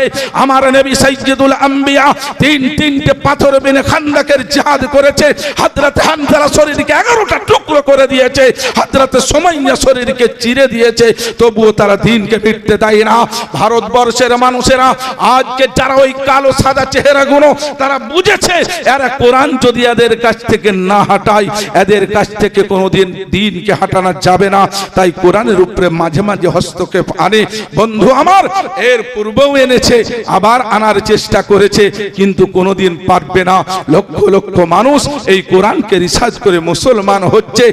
আছে আমার নবী সাইয়্যিদুল আম্বিয়া তিন তিনটে পাথর বেনে খান্দাকের জিহাদ করেছে। হযরত হানজালা শরীরকে 11টা টুকরো করে দিয়েছে। হযরত সুমাইয়া শরীরকে চিরে দিয়েছে। তবুও তারা দিনকে ফিরতে দেয় না। ভারতবর্ষের মানুষেরা আজকে যারা ওই কালো সাদা চেহারাগুলো তারা বুঝেছে, এরা কোরআন যদি এদের কাছ থেকে না হাঁটায়, এদের কাছ থেকে কোনোদিন দিনকে হাঁটানো যাবে না। তাই কোরআনের উপরে মাঝে মাঝে হস্তক্ষেপ আনে। বন্ধু আমার, এর পূর্বেও এনেছে। আবার আনার চেষ্টা করেছে, কিন্তু কোনোদিন পারবে না। লক্ষ লক্ষ মানুষ এই কোরআনকে রিসার্চ করে মুসলমান হচ্ছে।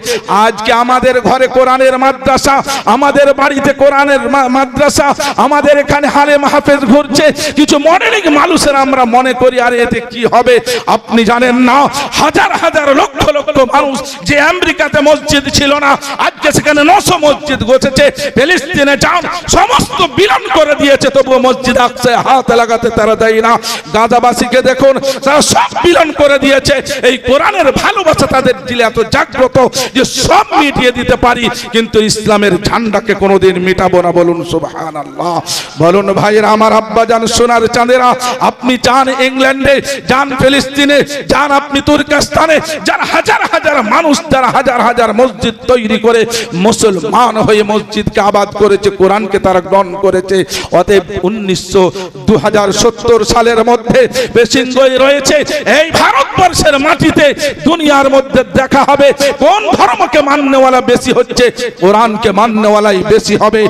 আজকে আমাদের ঘরে কোরআনের মাদ্রাসা, আমাদের বাড়িতে কোরআনের মাদ্রাসা, আমাদের এখানে হালে মাহফেজ ঘুরছে। কিছু মডেলিং মানুষের আমরা মনে করি, আর এতে কি হবে? আপনি জানেন না, হাজার হাজার লক্ষ লক্ষ মানুষ যে আমেরিকাতে মসজিদ ছিল না, আজকে সেখানে নশো মসজিদ গছেছে ফিলিস্তিনে যান, সমস্ত বিলন করে দিয়েছে, তবুও মসজিদ আকসে হাত লাগাতে তারা দেয় না। গাজাবাসীকে দেখুন, তারা সব বিলন করে দিয়েছে। এই কোরআনের ভালোবাসা তাদের দিলে এত জাগ্রত যে সব মিটিয়ে দিতে পারি। কিন্তু ইসলামের ঝান্ডাকে কোনোদিন মিটাবো না বলুন সুবহান আল্লাহ বলুন, ভাইয়েরা, আমার আব্বা যান সোনার চাঁদেরা, আপনি যান ইংল্যান্ডে, যান ফিলিস্তিনে, যান আপনি তুর্কিস্তানে, যান হাজার হাজার মানুষ, যারা হাজার হাজার মসজিদ তৈরি করে মুসলমান হয়ে মসজিদকে আবাদ করেছে, কোরআনকে তারা গ্রহণ করেছে। অতএব উনিশশো দু হাজার সত্তর সালের মধ্যে বেশিঙ্গই রয়েছে। এই ভারতবর্ষের মাটিতে দুনিয়ার মধ্যে দেখা হবে কোন ধর্মকে মান্যওয়ালা বেশি হচ্ছে কোরআনকে মান্যওয়ালাই বেশি হবে।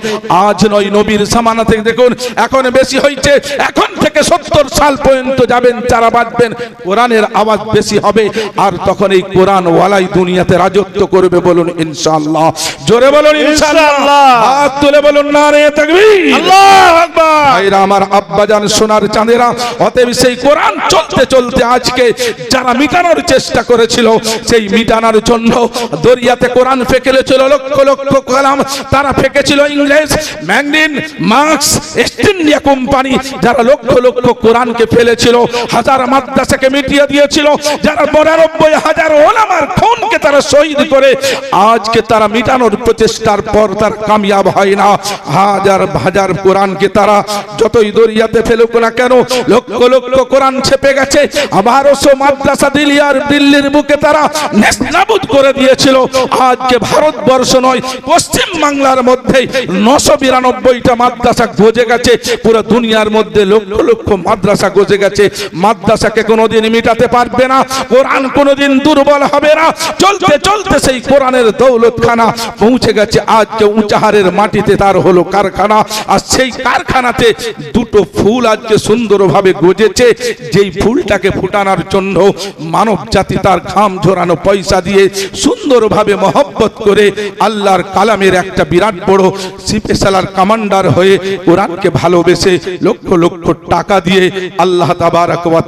আজ নয় নবীর সামানা থেকে দেখুন এখন বেশি হয়েছে এখন থেকে সত্তর সাল পর্যন্ত যাবেন যারা বাঁচবেন কোরআনের আওয়াজ বেশি হবে আর তখন এই কোরআন ওয়ালাই দুনিয়াতে রাজত্ব করবে বলুন ইনশাআল্লাহ। জোরে বলুন ইনশাআল্লাহ। ইনশাআল্লাহ। হাত তুলে বলুন না রে তাকবীর। আল্লাহু আকবার। ভাইরা আমার আব্বা জান সোনার চাঁদেরা। অতএব সেই কোরআন চলতে চলতে আজকে যারা মিটানোর চেষ্টা করেছিল, সেই মিটানোর জন্য দরিয়াতে কোরআন ফেকেছিল লক্ষ লক্ষ কালাম। তারা ফেকেছিল ইংরেজ, ম্যাগনিন, মার্কস, ইস্ট ইন্ডিয়া কোম্পানি, যারা লক্ষ লক্ষ কোরআনকে ফেলেছিল, হাজার মাদ্রাসাকে মিটিয়ে দিয়েছিল, যারা পরানব্বই হাজার ওলামার খুনকে তারা শহীদ করে, আজকে তারা মিটানোর প্রচেষ্টার পর তার কামিয়াব হয় না। হাজার হাজার কোরআনকে তারা যতই দরিয়াতে ফেলুক না কেন? লক্ষ লক্ষ কোরআন ছেপে গেছে। আবারও সো মাদ্রাসা দিল্লি আর দিল্লির বুকে তারা নেস্তাবুদ করে দিয়েছিল। আজকে ভারতবর্ষ নয়, পশ্চিম বাংলার মধ্যে নশো বিরানব্বইটা মাদ্রাসা গজে গেছে। পুরো দুনিয়ার মধ্যে লক্ষ লক্ষ মাদ্রাসা গজে গেছে। মাদ্রাসাকে কোনোদিন মিটাতে পারবে না। কোরআন কোনোদিন দুর্বল হবে না। চলতে চলতে সেই কোরআনের দৌলতখানা পৌঁছে গেছে। আজকে উঁচাহারের মাটিতে তার হলো কারখানা। আর সেই কারখানাতে দুটো ফুল আজকে সুন্দরভাবে গজেছে। যেই ফুলটাকে ফুটানোর জন্য মানব জাতি তার ঘাম ঝরানো পয়সা দিয়ে সুন্দরভাবে মহব্বত করে আল্লাহর কালামের একটা বিরাট বড় সিপেশালার কমান্ডার হয়ে কোরআনকে ভালোবেসে লক্ষ লক্ষ টাকা দিয়ে আল্লাহ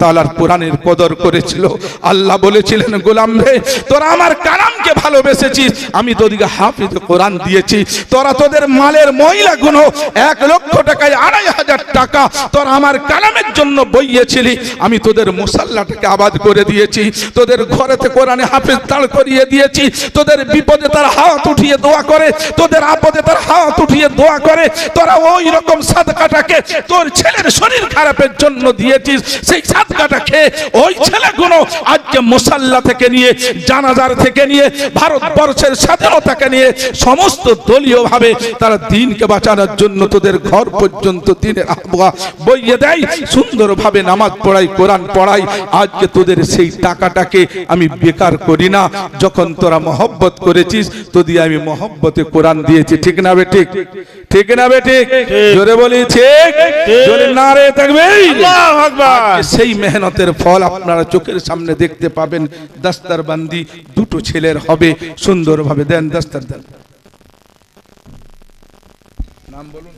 তাআলার কোরআনের কদর করেছিল। আল্লাহ বলেছিলেন, গোলাম রে, তোরা আমার কালামকে ভালোবেসেছিস। আমি তোদিকে হাফিজ কোরআন দিয়েছি। তোরা তোদের মালের মহিলা গুলো এক লক্ষ টাকায় আড়াই হাজার টাকা তোরা আমার কালামের জন্য বইয়েছিলি। আমি তোদের মুসাল্লাটাকে আবাদ করে দিয়েছি, তোদের ঘরেতে কোরআনে হাফিজ দাঁড় করিয়ে দিয়েছি, তোদের বিপদে তার হাত উঠিয়ে দোয়া করে, তোদের আপদে তার হাত উঠিয়ে দোয়া করে, তোরা ওই রকম সাদকাটাকে তোর ছেলের শরীর খারাপের জন্য দিয়েছিস, সেই সাদকাটা খেয়ে ওই ছেলেগুলো আজকে মুসাল্লা থেকে নিয়ে জানাজার থেকে নিয়ে ভারতবর্ষের স্বাধীনতাকে নিয়ে সমস্ত দলীয় ভাবে তারা দিনকে বাঁচানোর জন্য তোদের ঘর পর্যন্ত দিনের আবহাওয়া বইয়ে দেয় সুন্দরভাবে নামাজ পড়াই কোরআন পড়াই। আজকে তোদের সেই টাকাটাকে আমি বেকার করি না। যখন তোরা মহব্বত করেছিস তো দিয়ে আমি মহব্বতে কোরআন দিয়েছি। ঠিক না বে ঠিক? ঠিক না বে ঠিক? জোরে বলি ঠিক? জোরে না রে থাকবে সেই মেহনতের ফল আপনারা চোখের সামনে দেখতে পাবেন দাস্তার বান্দি দুটো ছেলের হবে সুন্দরভাবে দেন দাস্তার দেন নাম বলুন।